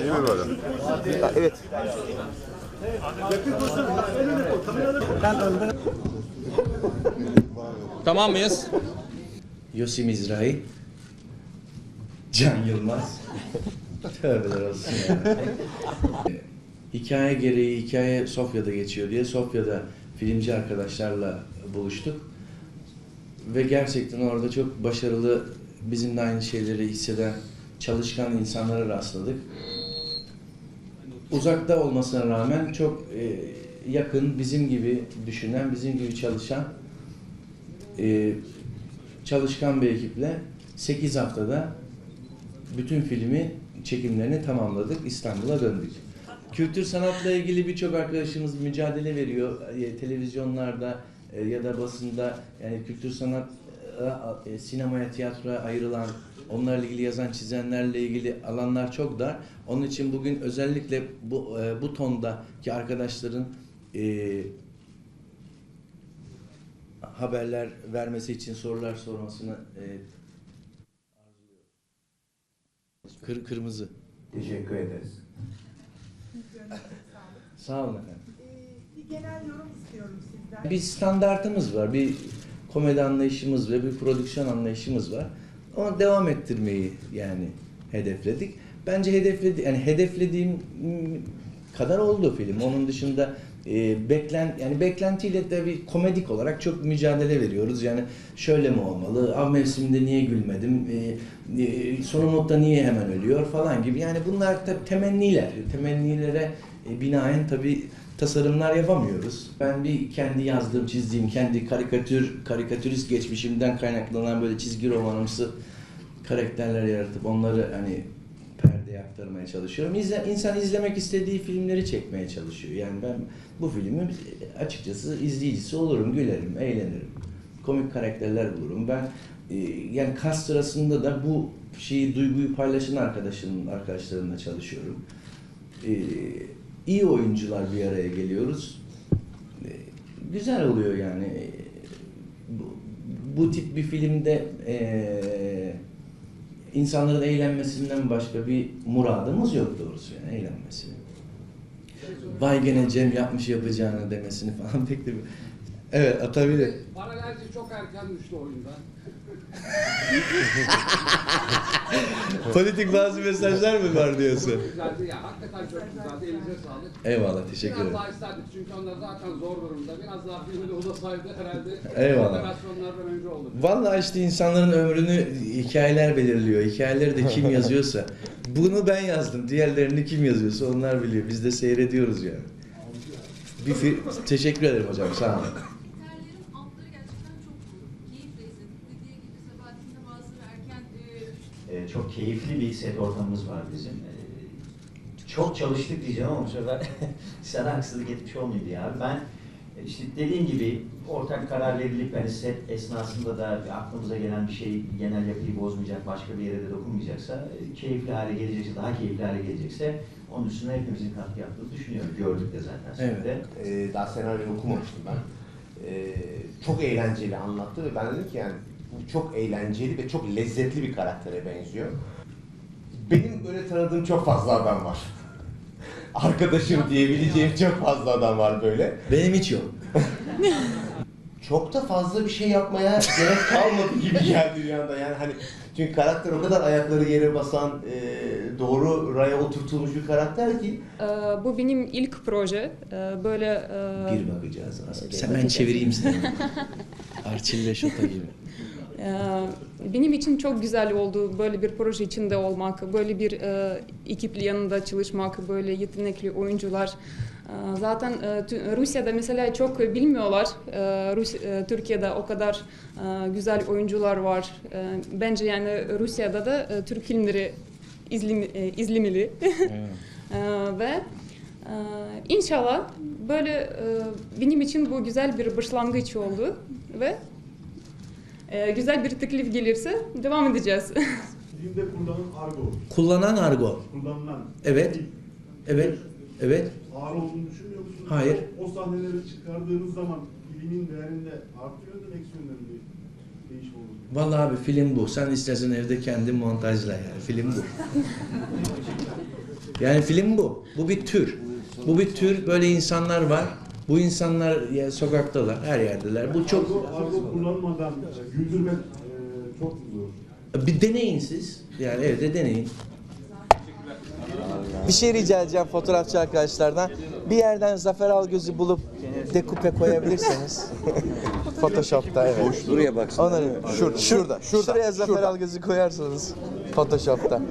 Değil mi böyle? Evet. Tamam mıyız? Yosi Mizrahi, Can Yılmaz. Tövbeler olsun ya. hikaye gereği hikaye Sofya'da geçiyor diye Sofya'da filmci arkadaşlarla buluştuk. Ve gerçekten orada çok başarılı, bizimle aynı şeyleri hisseden, çalışkan insanlara rastladık. Uzakta olmasına rağmen çok e, yakın, bizim gibi düşünen, bizim gibi çalışan e, çalışkan bir ekiple 8 haftada bütün filmi çekimlerini tamamladık. İstanbul'a döndük. Kültür sanatla ilgili birçok arkadaşımız mücadele veriyor. E, televizyonlarda e, ya da basında yani kültür sanat e, sinemaya, tiyatroya ayrılan, onlarla ilgili yazan, çizenlerle ilgili alanlar çok dar. Onun için bugün özellikle bu e, bu tondaki arkadaşların e, haberler vermesi için sorular sormasını e, Kır, kırmızı. Teşekkür ederiz. Sağ olun efendim. Ee, bir genel yorum istiyorum sizden. Bir standartımız var, bir komedi anlayışımız ve bir prodüksiyon anlayışımız var. Onu devam ettirmeyi yani hedefledik. Bence hedefledi yani hedeflediğim kadar oldu film. Onun dışında e, beklen yani beklentiyle de bir komedik olarak çok mücadele veriyoruz. Yani şöyle mi olmalı? Av mevsiminde niye gülmedim? E, e, son umutta niye hemen ölüyor falan gibi. Yani bunlar tabii temenniler. Temennilere e, binaen tabii tasarımlar yapamıyoruz. Ben bir kendi yazdığım, çizdiğim, kendi karikatür, karikatürist geçmişimden kaynaklanan böyle çizgi romanımsı karakterler yaratıp onları hani perdeye aktarmaya çalışıyorum. İzle, insan izlemek istediği filmleri çekmeye çalışıyor. Yani ben bu filmi açıkçası izleyicisi olurum, gülerim, eğlenirim. Komik karakterler bulurum. Ben e, yani kas sırasında da bu şeyi, duyguyu paylaşan arkadaşım, arkadaşlarımla çalışıyorum. E, iyi oyuncular bir araya geliyoruz. E, güzel oluyor yani. E, bu, bu tip bir filmde e, insanların eğlenmesinden başka bir muradımız yok doğrusu yani eğlenmesi. Vay gene Cem yapmış yapacağını demesini falan beklemiyorum. Evet atabilir. Paralelci çok erken düştü oyundan. Politik bazı mesajlar mı var diyorsun? Güzeldi ya. Hakikaten çok güzeldi. Elinize sağlık. Eyvallah teşekkür Biraz ederim. daha isterdik çünkü onlar zaten zor durumda. Biraz daha filmi de uzasaydı herhalde. Eyvallah. Operasyonlardan önce olur. Vallahi işte insanların ömrünü hikayeler belirliyor. Hikayeleri de kim yazıyorsa. Bunu ben yazdım. Diğerlerini kim yazıyorsa onlar biliyor. Biz de seyrediyoruz yani. Bir fi- teşekkür ederim hocam. Sağ olun. Kriterlerin altları gerçekten çok keyifle izledik. Dediği gibi Sebahattin de bazıları erken e, Ee, çok keyifli bir set ortamımız var bizim. Ee, çok çalıştık diyeceğim ama bu sefer sana haksızlık etmiş olmayayım abi. Ben e, işte dediğim gibi ortak karar verilip hani set esnasında da aklımıza gelen bir şey genel yapıyı bozmayacak, başka bir yere de dokunmayacaksa, e, keyifli hale gelecekse, daha keyifli hale gelecekse onun üstüne hepimizin katkı yaptığını düşünüyorum. Gördük de zaten Evet. Ee, daha senaryoyu okumamıştım ben. Ee, çok eğlenceli anlattı ve ben dedim ki yani çok eğlenceli ve çok lezzetli bir karaktere benziyor. Benim böyle tanıdığım çok fazla adam var. Arkadaşım diyebileceğim çok fazla adam var böyle. Benim hiç yok. Çok da fazla bir şey yapmaya gerek kalmadı gibi geldi bir anda yani hani çünkü karakter o kadar ayakları yere basan, e, doğru raya oturtulmuş bir karakter ki Ee, Bu benim ilk proje. Ee, Böyle e, Bir bakacağız. Hemen çevireyim seni. Arçille Şota gibi. E, benim için çok güzel oldu böyle bir proje içinde olmak, böyle bir e, ekiple yanında çalışmak, böyle yetenekli oyuncular. E, Zaten e, Rusya'da mesela çok bilmiyorlar. E, Rus, e, Türkiye'de o kadar güzel oyuncular var. Bence yani Rusya'da da Türk filmleri izlem, e, izlemeli. Ee, ve inşallah böyle benim için bu güzel bir başlangıç oldu ve e, güzel bir teklif gelirse devam edeceğiz. Filmde kullanılan argo, Kullanan argo. kullanılan Evet. Evet. Evet. ağır olduğunu düşünmüyor musunuz? Hayır. O sahneleri çıkardığınız zaman filmin değerinde artıyor da eksiyor bir değişim olur. Vallahi abi film bu. Sen istersen evde kendin montajla yani. Film bu. Yani film bu. Bu bir tür. Bu bir tür. Böyle insanlar var. Bu insanlar ya, sokaktalar, her yerdeler. Bu çok Argo, argo kullanmadan e, güldürmek e, çok zor. bir deneyin siz. Yani evde deneyin. Bir şey rica edeceğim fotoğrafçı arkadaşlardan. Bir yerden Zafer Algöz'ü bulup dekupe koyabilirseniz. Photoshop'ta evet. Buraya baksın. Onları şurada, şurada, şurada. Şuraya Zafer Algöz'ü koyarsanız Photoshop'ta.